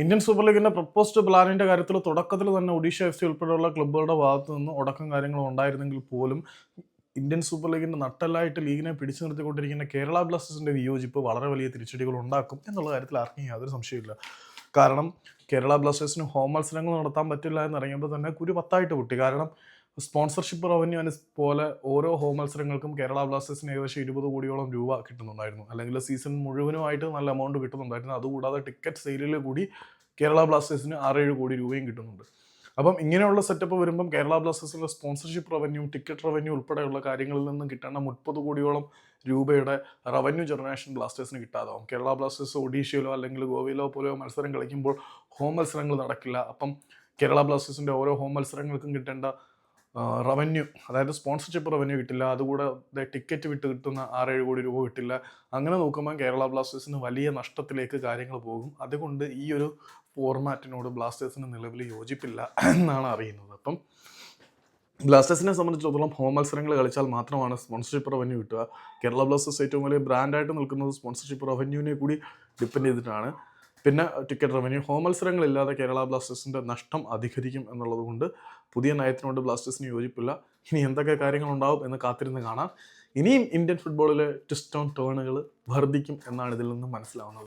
Indian super ലീഗിന്റെ proposed പ്ലാനിന്റെ കാര്യത്തിൽ തുടക്കത്തിൽ തന്നെ ഒഡീഷ എഫ് സി ഉൾപ്പെടെയുള്ള ക്ലബ്ബുകളുടെ ഭാഗത്തു നിന്ന് ഉടക്കം കാര്യങ്ങളും ഉണ്ടായിരുന്നെങ്കിൽ പോലും ഇന്ത്യൻ സൂപ്പർ ലീഗിന്റെ നട്ടലായിട്ട് ലീഗിനെ പിടിച്ചു നിർത്തിക്കൊണ്ടിരിക്കുന്ന കേരള ബ്ലാസ്റ്റേഴ്സിന്റെ വിയോജിപ്പ് വളരെ വലിയ തിരിച്ചടികൾ ഉണ്ടാക്കും എന്നുള്ള കാര്യത്തിൽ ആർക്കും യാതൊരു സംശയമില്ല കാരണം കേരള ബ്ലാസ്റ്റേഴ്സിന് ഹോം മത്സരങ്ങൾ നടത്താൻ പറ്റില്ല എന്ന് തന്നെ കുരു പത്തായിട്ട് പൊട്ടി. കാരണം സ്പോൺസർഷിപ്പ് റവന്യൂ അനു പോലെ ഓരോ ഹോം മത്സരങ്ങൾക്കും കേരള ബ്ലാസ്റ്റേഴ്സിന് ഏകദേശം ഇരുപത് കോടിയോളം രൂപ കിട്ടുന്നുണ്ടായിരുന്നു. അല്ലെങ്കിൽ സീസൺ മുഴുവനുമായിട്ട് നല്ല എമൗണ്ട് കിട്ടുന്നുണ്ടായിരുന്നു. അതുകൂടാതെ ടിക്കറ്റ് സെയിലിൽ കൂടി കേരള ബ്ലാസ്റ്റേഴ്സിന് ആറേഴ് കോടി രൂപയും കിട്ടുന്നുണ്ട്. അപ്പം ഇങ്ങനെയുള്ള സെറ്റപ്പ് വരുമ്പം കേരള ബ്ലാസ്റ്റേഴ്സിന്റെ സ്പോൺസർഷിപ്പ് റവന്യൂ ടിക്കറ്റ് റവന്യൂ ഉൾപ്പെടെയുള്ള കാര്യങ്ങളിൽ നിന്നും കിട്ടേണ്ട മുപ്പത് കോടിയോളം രൂപയുടെ റവന്യൂ ജനറേഷൻ ബ്ലാസ്റ്റേഴ്സിന് കിട്ടാതാവും. കേരള ബ്ലാസ്റ്റേഴ്സ് ഒഡീഷയിലോ അല്ലെങ്കിൽ ഗോവയിലോ പോലെയോ മത്സരം കളിക്കുമ്പോൾ ഹോം മത്സരങ്ങൾ നടക്കില്ല. അപ്പം കേരള ബ്ലാസ്റ്റേഴ്സിന്റെ ഓരോ ഹോം മത്സരങ്ങൾക്കും കിട്ടേണ്ട റവന്യൂ അതായത് സ്പോൺസർഷിപ്പ് റവന്യൂ കിട്ടില്ല അതുകൂടാതെ ടിക്കറ്റ് വിട്ട് കിട്ടുന്ന ആറേഴ് കോടി രൂപ കിട്ടില്ല. അങ്ങനെ നോക്കുമ്പോൾ കേരള ബ്ലാസ്റ്റേഴ്സിന് വലിയ നഷ്ടത്തിലേക്ക് കാര്യങ്ങൾ പോകും. അതുകൊണ്ട് ഈ ഒരു ഫോർമാറ്റിനോട് ബ്ലാസ്റ്റേഴ്സിന് നിലവിൽ യോജിപ്പില്ല എന്നാണ് അറിയുന്നത്. അപ്പം ബ്ലാസ്റ്റേഴ്സിനെ സംബന്ധിച്ചിടത്തോളം ഹോം മത്സരങ്ങൾ കളിച്ചാൽ മാത്രമാണ് സ്പോൺസർഷിപ്പ് റവന്യൂ കിട്ടുക. കേരള ബ്ലാസ്റ്റേഴ്സ് ഏറ്റവും വലിയ ബ്രാൻഡായിട്ട് നിൽക്കുന്നത് സ്പോൺസർഷിപ്പ് റവന്യൂവിനെ കൂടി ഡിപ്പെൻഡ് ചെയ്തിട്ടാണ്. പിന്നെ ടിക്കറ്റ് റവന്യൂ ഹോം മത്സരങ്ങളില്ലാതെ കേരള ബ്ലാസ്റ്റേഴ്സിന്റെ നഷ്ടം അധികരിക്കും എന്നുള്ളതുകൊണ്ട് പുതിയ നയത്തിനോട് ബ്ലാസ്റ്റേഴ്സിന് യോജിപ്പില്ല. ഇനി എന്തൊക്കെ കാര്യങ്ങളുണ്ടാവും എന്ന് കാത്തിരുന്ന് കാണാം. ഇനിയും ഇന്ത്യൻ ഫുട്ബോളിലെ ട്വിസ്റ്റ് ഓൺ ടേണുകൾ വർദ്ധിക്കും എന്നാണ് ഇതിൽ നിന്ന് മനസ്സിലാവുന്നത്.